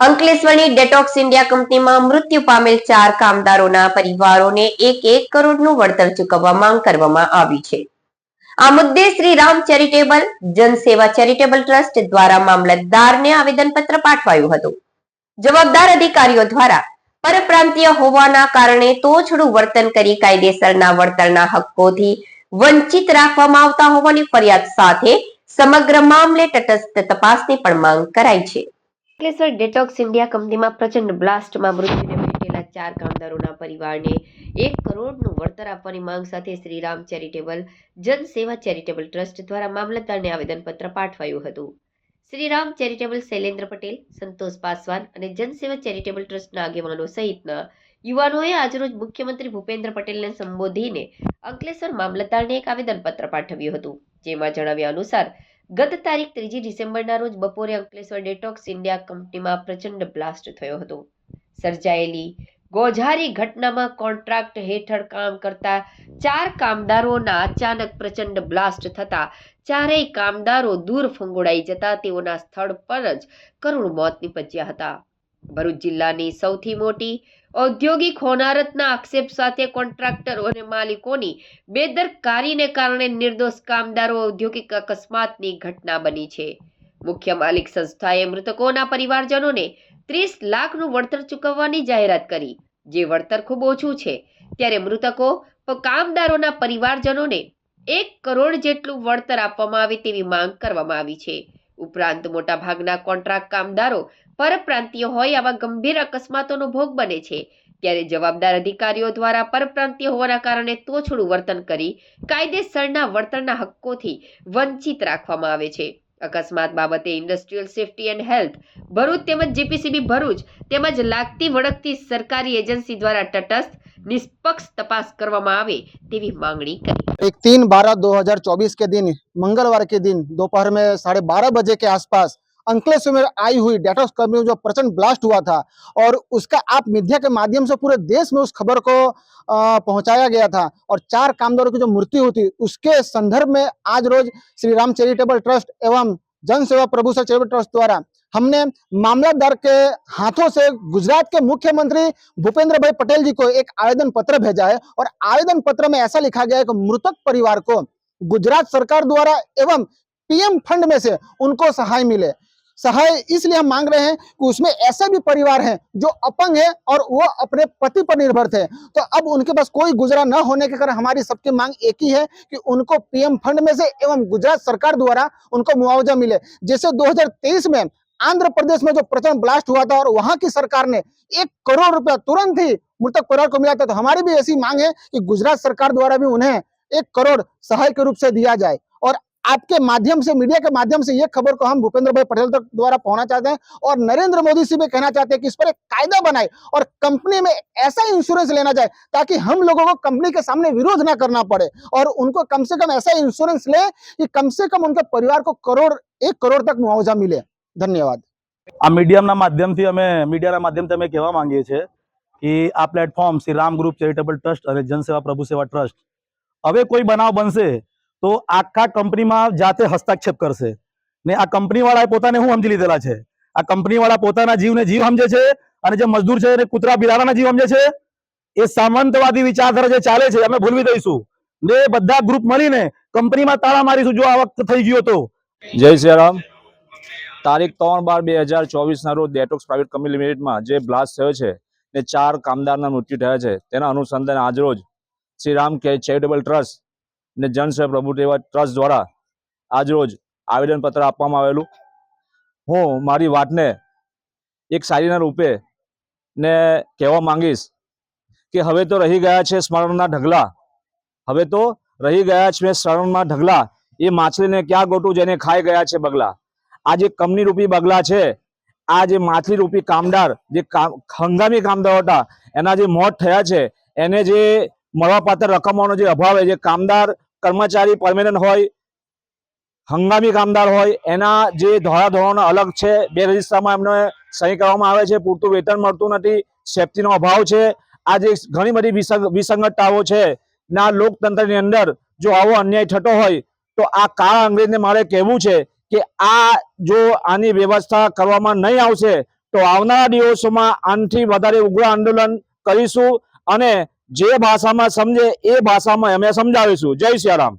અંકલેશ્વરની detox India કંપનીમાં મૃત્યુ પામેલ ચાર કામદારોના પરિવારોને એક એક કરોડનું વળતર ચૂકવવા માંગ કરવામાં આવી છે. આ મુદ્દે Shri Ram charitable, Janseva charitable trust દ્વારા મામલતદારને આવેદનપત્ર પાઠવાયું હતું. જવાબદાર અધિકારીઓ દ્વારા પરપ્રાંતીય હોવાના કારણે તોછડું વર્તન કરી કાયદેસરના વળતરના હક્કોથી વંચિત રાખવામાં આવતા હોવાની ફરિયાદ સાથે સમગ્ર મામલે તટસ્થ તપાસની પણ માંગ કરાઈ છે. અંકલેશ્વર ડેટોક્સ ઇન્ડિયા કંપનીમાં પ્રચંડ બ્લાસ્ટમાં મૃત્યુને ભેટેલા ચાર કામદારોના પરિવારને એક કરોડનું વળતર આપવાની માંગ સાથે Shriram charitable Janseva charitable trust દ્વારા મામલતદારને આવેદનપત્ર પાઠવાયું હતું. શ્રીરામ ચેરિટેબલ શૈલેન્દ્ર પટેલ, સંતોષ પાસવાન અને જનસેવા ચેરિટેબલ ટ્રસ્ટના આગેવાનો સહિતના યુવાનોએ આજરોજ મુખ્યમંત્રી ભૂપેન્દ્ર પટેલને સંબોધીને અંકલેશ્વર મામલતદારને એક આવેદનપત્ર પાઠવ્યું હતું. જેમાં જણાવ્યા અનુસાર ગત તારીખ ત્રીજી ડિસેમ્બરના રોજ બપોરે અંકલેશ્વર ડેટોક્સ ઇન્ડિયા કંપનીમાં પ્રચંડ બ્લાસ્ટ થયો હતો. સર્જાયેલી ગોઝારી ઘટનામાં કોન્ટ્રાક્ટ હેઠળ કામ કરતા ચાર કામદારોના અચાનક પ્રચંડ બ્લાસ્ટ થતા ચારેય કામદારો દૂર ફંગોળાઈ જતા તેઓના સ્થળ પર જ કરુણ મોત નિપજ્યા હતા. ભરૂચ જિલ્લાની સૌથી મોટી ઔદ્યોગિક હોનારતના આક્ષેપ સાથે કોન્ટ્રાક્ટરો અને માલિકોની બેદરકારીને કારણે નિર્દોષ કામદારો ઔદ્યોગિક અકસ્માતની ઘટના બની છે. મુખ્ય માલિક સંસ્થાએ મૃતકોના પરિવારજનોને ત્રીસ લાખનું વળતર ચૂકવવાની જાહેરાત કરી. જે વળતર ખૂબ ઓછું છે. ત્યારે મૃતકો કામદારોના પરિવારજનોને એક કરોડ જેટલું વળતર આપવામાં આવે તેવી માંગ કરવામાં આવી છે. ઉપરાંત મોટાભાગના કોન્ટ્રાક્ટ કામદારો પરપ્રાંતીય હોય આવા ગંભીર અકસ્માતોનો ભોગ બને છે ત્યારે જવાબદાર અધિકારીઓ દ્વારા પરપ્રાંતીય હોવાના કારણે તોછડું વર્તન કરી કાયદેસરના વળતરના હક્કોથી વંચિત રાખવામાં આવે છે અકસ્માત બાબતે industrial safety and health Bharuch તેમજ જીપીસીબી ભરૂચ તેમજ લાગતી વળગતી સરકારી એજન્સી દ્વારા તટસ્થ નિષ્પક્ષ તપાસ કરવામાં આવે તેવી માંગણી કરી एक तीन बारह दो हजार चौबीस के दिन मंगलवार के दिन दोपहर में साढ़े बारह बजे के आसपास अंकलेश्वर में आई हुई डेटा कंपनी जो प्रचंड ब्लास्ट हुआ था और उसका आप मीडिया के माध्यम से पूरे देश में उस खबर को पहुँचाया गया था। और चार कामदारों की जो मृत्यु थी, उसके संदर्भ में आज रोज श्री राम चैरिटेबल ट्रस्ट एवं जन सेवा प्रभु सर चैरिटेबल ट्रस्ट द्वारा हमने मामलादार के हाथों से गुजरात के मुख्यमंत्री भूपेंद्र भाई पटेल जी को एक आवेदन पत्र भेजा है और आवेदन पत्र में ऐसा लिखा गया है कि मृतक परिवार को गुजरात सरकार द्वारा एवं पीएम फंड में से उनको सहाय मिले। सहाय इसलिए हम मांग रहे हैं कि उसमें ऐसे भी परिवार हैं जो अपंग है और वो अपने पति पर निर्भर थे। तो अब उनके पास कोई गुजरा न होने के कारण हमारी सबकी मांग एक ही है कि उनको पीएम फंड में से एवं गुजरात सरकार द्वारा उनको मुआवजा मिले जैसे 2023 में आंध्र प्रदेश में जो प्रचंड ब्लास्ट हुआ था और वहाँ की सरकार ने एक करोड़ रुपया तुरंत ही मृतक परिवार को मिला था। तो हमारी भी ऐसी मांग है कि गुजरात सरकार द्वारा भी उन्हें एक करोड़ सहाय के रूप से दिया जाए। आपके माध्यम से मीडिया के माध्यम से ये खबर को हम भूपेंद्र भाई पटेल तक द्वारा पहुंचना चाहते हैं और नरेंद्र मोदी से भी कहना चाहते हैं कि इस पर एक कायदा बनाए और कंपनी में ऐसा इंश्योरेंस लेना जाए ताकि हम लोगों को कंपनी के सामने विरोध ना करना पड़े और उनको कम से कम ऐसा इंश्योरेंस ले कि कम से कम उनके परिवार को करोड़ एक करोड़ तक मुआवजा मिले धन्यवाद આ મીડિયમના માધ્યમથી અમે મીડિયાના માધ્યમથી અમે કહેવા માંગીએ છીએ કે આ platform Shri Ram group charitable trust અને જનસેવા પ્રભુ સેવા ટ્રસ્ટ હવે કોઈ બનાવ બનશે તો આખા કંપનીમાં જાતે હસ્તક્ષેપ કરશે. ને આ કંપનીવાળાએ પોતાને શું સમજી લીધેલા છે? આ કંપનીવાળા પોતાના જીવને જીવ સમજે છે? અને જે મજદૂર છે, એને કૂતરા બિલાડાના જીવ સમજે છે? એ સામંતવાદી વિચારધારા જે ચાલે છે, અમે ભૂલવી દઈશું. ને બધા ગ્રુપ મળીને કંપનીમાં તાળા મારીશું, જો આ વખત થઈ ગયો તો. જય શ્રી રામ. તારીખ ત્રણ બાર બે હજાર ચોવીસના રોજ ડેટોક્સ પ્રાઇવેટ કંપની લિમિટેડમાં જે બ્લાસ્ટ થયો છે, ને ચાર કામદારના મૃત્યુ થયા છે, તેના અનુસંધાને આજરોજ શ્રી રામ કે ચેરિટેબલ ટ્રસ્ટ ને જનસેવા પ્રભુ સેવા ટ્રસ્ટ દ્વારા આજરોજ આવેદનપત્ર આપવામાં આવેલું. હું મારી વાતને એક શાયરીના રૂપે ને કહેવા માંગીશ કે હવે તો રહી ગયા છે સ્મરણના ઢગલા. હવે તો રહી ગયા છે સ્મરણના ઢગલા. એ માછલીને ક્યાં ગોટું જેને ખાઈ ગયા છે બગલા? આ જે કમની રૂપી બગલા છે, આ જે માછલી રૂપી કામદાર, જે હંગામી કામદારો હતા, એના જે મોત થયા છે, એને જે મળવાપાત્ર રકમોનો જે અભાવ છે જે કામદાર કર્મચારી પરમેનન્ટ હોય, હંગામી કામદાર હોય, એના જે ધોરા ધોરણો અલગ છે, બે રજિસ્ટરમાં એમને સહી કરવામાં આવે છે, પૂરતું વેતન મળતું નથી, સેફટીનો અભાવ છે, આ જે ઘણી બધી વિસંગતતાઓ છે, ના લોકતંત્રની અંદર જો આવો અન્યાય થતો હોય, તો આ કાળા અંગ્રેજને મારે કહેવું છે કે આ જો આની વ્યવસ્થા કરવામાં નહીં આવશે, તો આવનારા દિવસોમાં આનાથી વધારે ઉગ્ર આંદોલન કરીશું અને જે ભાષામાં સમજે એ ભાષામાં અમે સમજાવીશું. જય સિયારામ